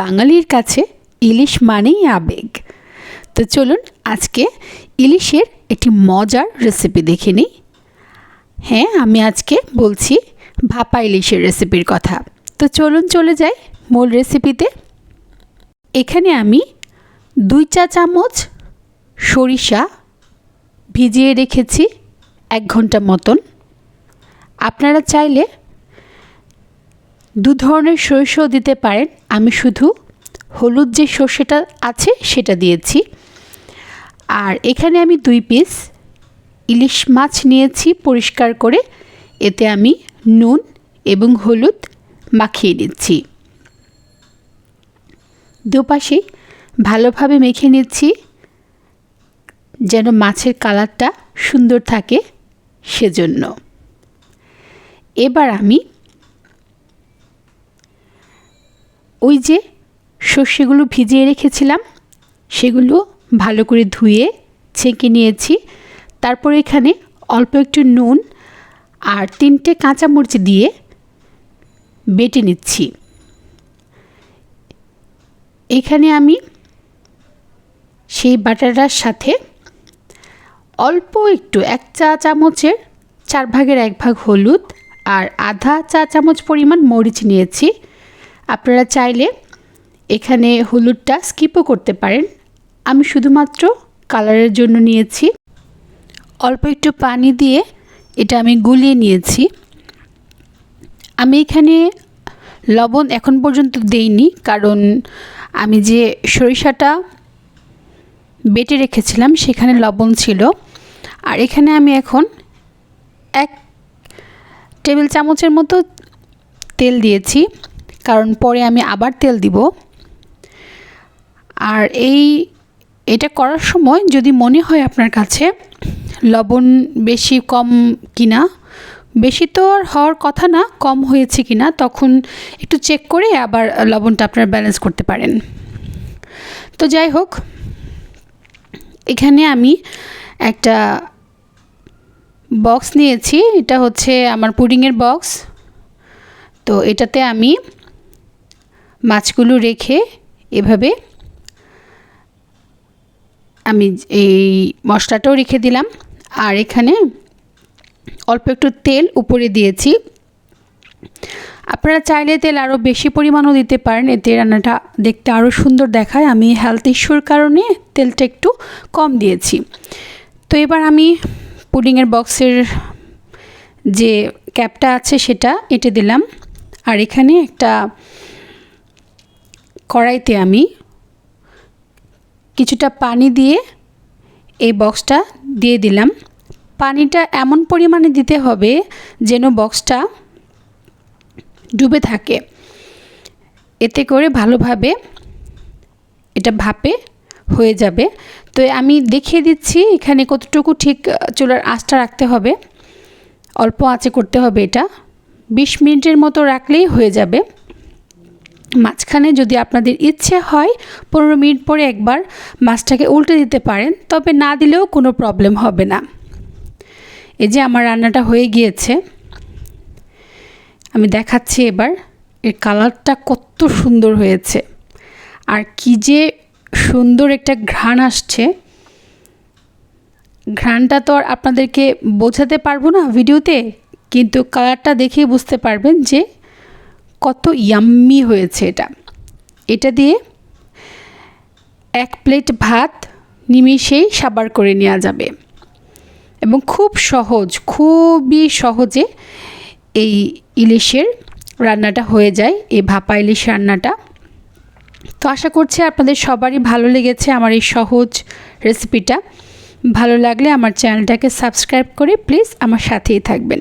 বাঙালির কাছে ইলিশ মানেই আবেগ। তো চলুন আজকে ইলিশের একটি মজার রেসিপি দেখে নিই। হ্যাঁ আমি আজকে বলছি ভাপা ইলিশের রেসিপির কথা। তো চলুন চলে যাই মূল রেসিপিতে এখানে আমি দুই চা চামচ সরিষা ভিজিয়ে রেখেছি এক ঘণ্টা মতন। আপনারা চাইলে দু ধরনের সরিষাও দিতে পারেন। আমি শুধু হলুদ যে সর্ষেটা আছে সেটা দিয়েছি। আর এখানে আমি দুই পিস ইলিশ মাছ নিয়েছি পরিষ্কার করে। এতে আমি নুন এবং হলুদ মাখিয়ে নিচ্ছি। দুপাশেই ভালোভাবে মেখে নিচ্ছি যেন মাছের কালারটা সুন্দর থাকে সেজন্য। এবার আমি ওই যে সর্ষেগুলো ভিজিয়ে রেখেছিলাম, সেগুলো ভালো করে ধুয়ে ছেঁকে নিয়েছি। তারপর এখানে অল্প একটু নুন আর তিনটে কাঁচামরিচ দিয়ে বেটে নিচ্ছি। এখানে আমি সেই বাটারটার সাথে অল্প একটু এক চা চামচের চার ভাগের এক ভাগ হলুদ আর আধা চা চামচ পরিমাণ মরিচ নিয়েছি। আপনারা চাইলে এখানে হলুদটা স্কিপও করতে পারেন। আমি শুধুমাত্র কালারের জন্য নিয়েছি। অল্প একটু পানি দিয়ে এটা আমি গুলিয়ে নিয়েছি। আমি এখানে লবণ এখন পর্যন্ত দেইনি, কারণ আমি যে সরিষাটা বেটে রেখেছিলাম সেখানে লবণ ছিল। আর এখানে আমি এখন এক টেবিল চামচের মতো তেল দিয়েছি। কারণ পরে আমি আবার তেল দিব। আর এই, এটা করার সময় যদি মনে হয় আপনার কাছে লবণ বেশি কম কিনা, বেশি তো আর হওয়ার কথা না, কম হয়েছে কিনা, তখন একটু চেক করে আবার লবণটা আপনারা ব্যালেন্স করতে পারেন। তো যাই হোক, এখানে আমি একটা বক্স নিয়েছি, এটা হচ্ছে আমার পুডিংয়ের বক্স তো এটাতে আমি মাছগুলো রেখে এভাবে আমি এই মশলাটাও রেখে দিলাম। আর এখানে অল্প একটু তেল উপরে দিয়েছি। আপনারা চাইলে তেল আরও বেশি পরিমাণও দিতে পারেন। এতে রান্নাটা দেখতে আরও সুন্দর দেখায়। আমি হেলথ ইস্যুর কারণে তেলটা একটু কম দিয়েছি। তো এবার আমি পুডিংয়ের বক্সের যে ক্যাপটা আছে সেটা এঁটে দিলাম। আর এখানে একটা কড়াইতে আমি কিছুটা পানি দিয়ে এই বক্সটা দিয়ে দিলাম। পানিটা এমন পরিমাণে দিতে হবে যেন বক্সটা ডুবে থাকে। এতে করে ভালোভাবে এটা ভাপে হয়ে যাবে। তো আমি দেখিয়ে দিচ্ছি এখানে কতটুকু ঠিক চুলার আঁচটা রাখতে হবে। অল্প আঁচে করতে হবে এটা। বিশ মিনিটের মতো রাখলেই হয়ে যাবে। মাঝখানে যদি আপনাদের ইচ্ছে হয় পনেরো মিনিট পরে একবার মাছটাকে উল্টে দিতে পারেন, তবে না দিলেও কোনো প্রবলেম হবে না। এই যে আমার রান্নাটা হয়ে গিয়েছে। আমি দেখাচ্ছি এবার এর কালারটা কত সুন্দর হয়েছে। আর কি যে সুন্দর একটা ঘ্রাণ আসছে। ঘ্রাণটা তো আর আপনাদেরকে বোঝাতে পারব না ভিডিওতে, কিন্তু কালারটা দেখেই বুঝতে পারবেন যে কত ইয়াম্মি হয়েছে এটা। এটা দিয়ে এক প্লেট ভাত নিমিষেই সাবার করে নেওয়া যাবে। এবং খুব সহজ, খুবই সহজে এই ইলিশের রান্নাটা হয়ে যায়, এই ভাপা ইলিশ রান্নাটা। তো আশা করছি আপনাদের সবারই ভালো লেগেছে আমার এই সহজ রেসিপিটা ভালো লাগলে আমার চ্যানেলটাকে সাবস্ক্রাইব করে প্লিজ আমার সাথেই থাকবেন।